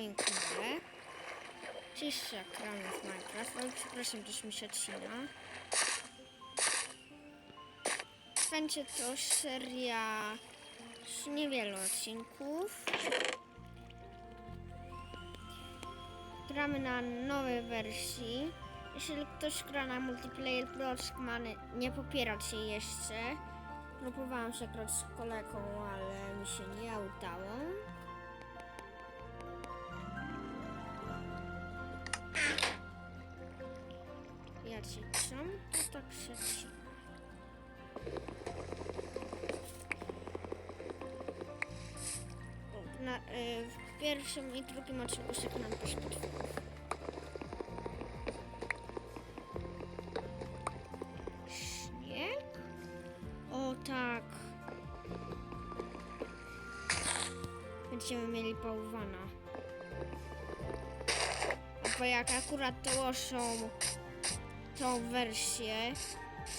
moim kanale. Ekranu w Minecraft. Oj, przepraszam, też mi się odcina. Będzie to seria z niewielu odcinków. Gramy na nowej wersji. Jeśli ktoś gra na multiplayer, proszę nie popierać jej jeszcze. Próbowałam się grać z kolegą, ale mi się nie udało. Ja ci trzym, to tak się trzyma. O, Na, y, w pierwszym i drugim odcinku się nam poszło. Śnieg? O tak. Będziemy mieli bałwana. Bo jak akurat dołożą tą wersję,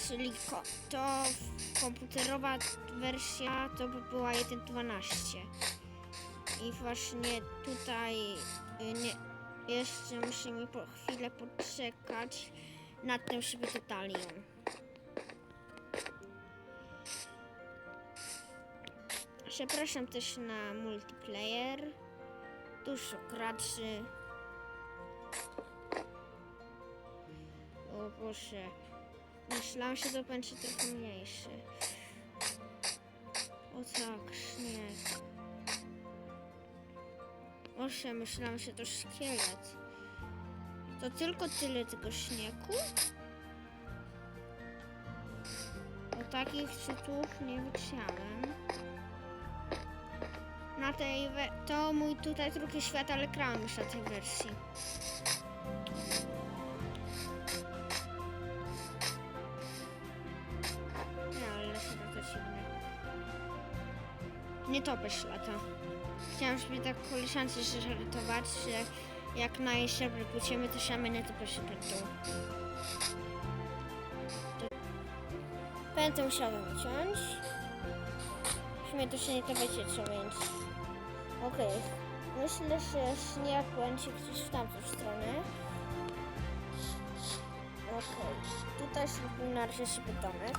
czyli ko- to komputerowa wersja to by była 1.12. I właśnie tutaj y, nie, jeszcze musimy po chwilę poczekać nad tym, żeby ją. Przepraszam też na multiplayer. Dużo graczy. Boże. Myślałam, że to będzie trochę mniejszy. O tak, śnieg. Boże, myślałam, że to szkielet. To tylko tyle tego śniegu? O takich cytów nie widziałem. Na tej to mój tutaj drugi świat, ale grałem już na tej wersji. Nie to też lata. Chciałam sobie tak koleżance żartować, że jak na jej pójdziemy, to same nie to proszę będą. Będę musiała wyciąć. Sumie to się nie to wiecie co, więc... Okej. Myślę, że śnieg będzie gdzieś w tamtą stronę. Okej. Tutaj sobie na razie sobie domek.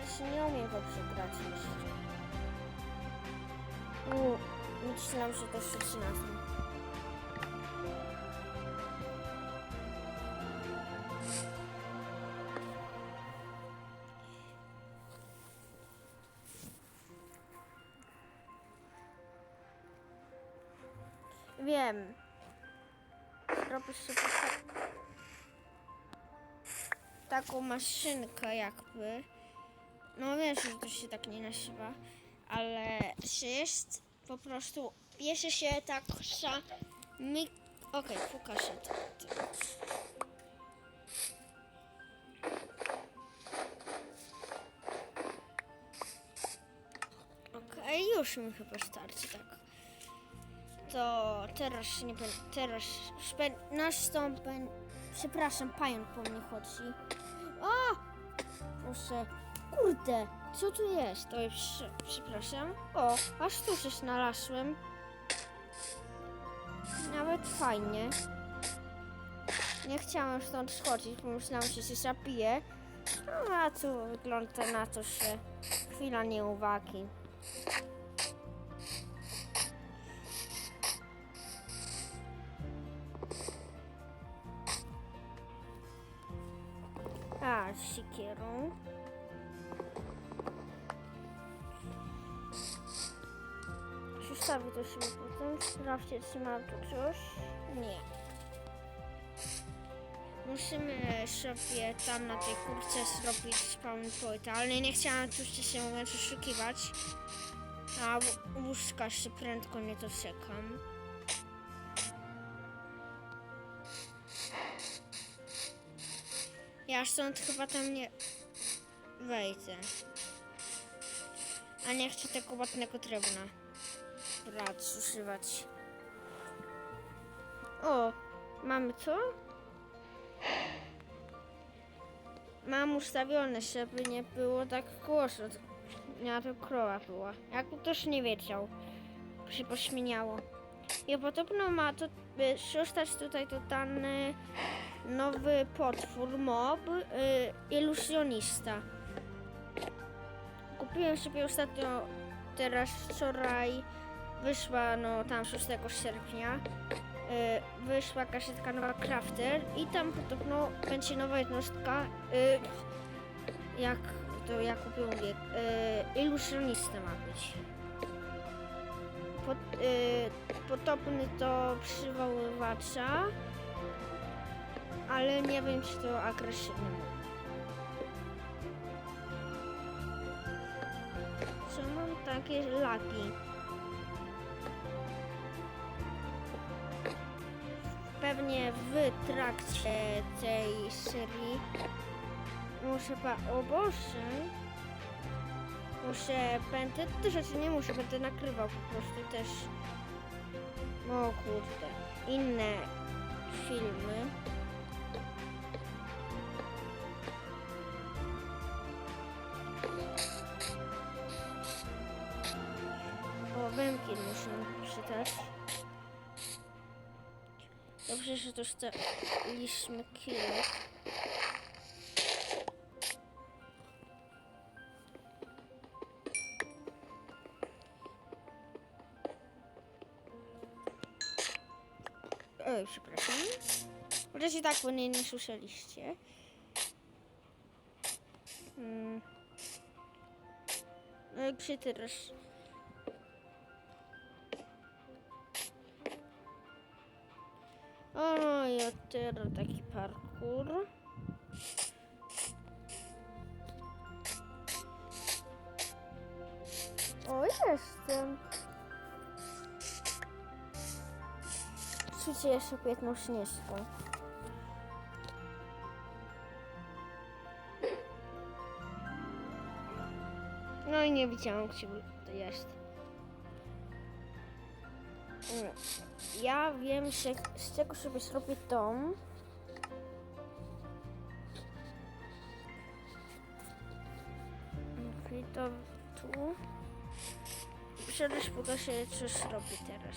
Wersji nie umiem dobrze grać jeszcze. U, myślałam, że to już zaczynam. Wiem. Robisz sobie tak, taką maszynkę jakby. No wiem, że to się tak nie nazywa, ale że jest po prostu, bierze się tak za mi... Okej, pokażę to. to. Okej, już mi chyba starczy, tak. To teraz nie będę, teraz bę- nastąpę, przepraszam, pająk po mnie chodzi. O! Proszę, kurde, co tu jest? To jest, przepraszam. O, aż tu się znalazłem. Nawet fajnie. Nie chciałam stąd schodzić, bo myślałam, że się zapiję. No, a tu wygląda na to, że chwila nieuwagi. A, z sikierą. Przestawię to sobie potem. Sprawdźcie, czy mam tu coś. Nie. Musimy sobie tam na tej kurce zrobić spawn point, ale nie chciałam tu się mówiąc oszukiwać. A łó- łóżka jeszcze prędko nie doczekam. Ja stąd chyba tam nie wejdę. A nie chcę tego ładnego drewna brać, używać. O, mamy co? mam ustawione, żeby nie było tak głośno. Ja to krowa była. Jak ktoś nie wiedział, się pośmieniało. I podobno ma to by zostać tutaj totalny nowy potwór, mob, y, iluzjonista. Kupiłem sobie ostatnio, teraz wczoraj wyszła, no tam 6 sierpnia, y, wyszła kaszetka nowa Crafter i tam podobno będzie nowa jednostka, y, jak to ja kupiłem, y, iluzjonista ma być. Pot, y, potopny to przywoływacza, ale nie wiem czy to agresywny. Co mam takie lagi? Pewnie w trakcie tej serii muszę pa... O Boże! Muszę... Będę... Te rzeczy nie muszę, będę nakrywał po prostu też... O kurde. Inne filmy. O, Węgiel muszę czytać. Dobrze, że dostaliśmy kilo. Oj, przepraszam. Chociaż i tak bo nie, słyszeliście. Hmm. No się teraz... 4, taki parkour. O, jestem. Czucie jeszcze piętną śnieżką. No i nie widziałam, gdzie to jest. No. Ja wiem, że z czego sobie zrobię dom. Okej, to tu. Przecież pokażę, co zrobię teraz.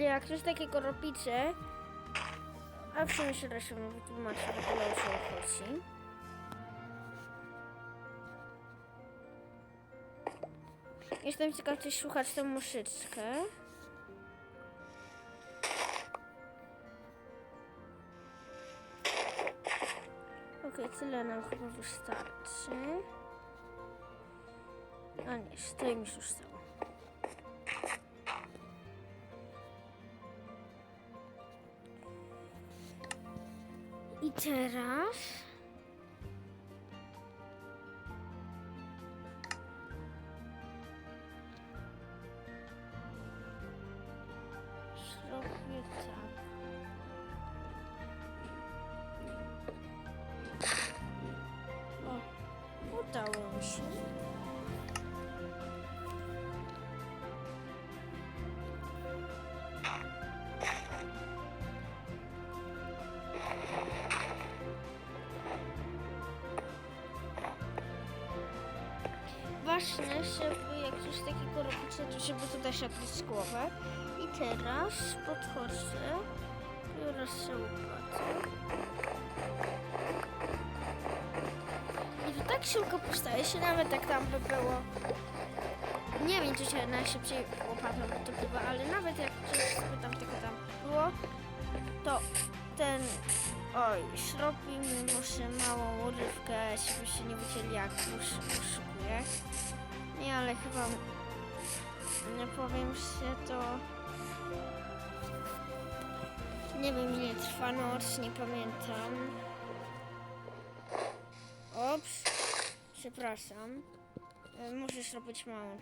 Ale jak coś takiego robicie, a sumie się wytłumaczę, w ogóle o co chodzi. Jestem ciekaw, czy słuchać tę muszyczkę. Okej, tyle nam chyba wystarczy. A nie, mi się już stało. Teraz... Zrobię tak. Ważne, żeby jak coś takiego robicie, to żeby to dać odbić głowę. I teraz podchodzę, biorę sobie. I to tak szybko postaje się, nawet jak tam by było... Nie wiem, czy się najszybciej łopatą wytopiła, ale nawet jak coś tam tego tam było, to ten... Oj, zrobi mi może małą urywkę, żebyście nie wiedzieli jak już poszukuję. Nie, ale chyba nie powiem się to. Nie wiem ile trwa noc, nie pamiętam. Ops, przepraszam. E, Muszę zrobić małą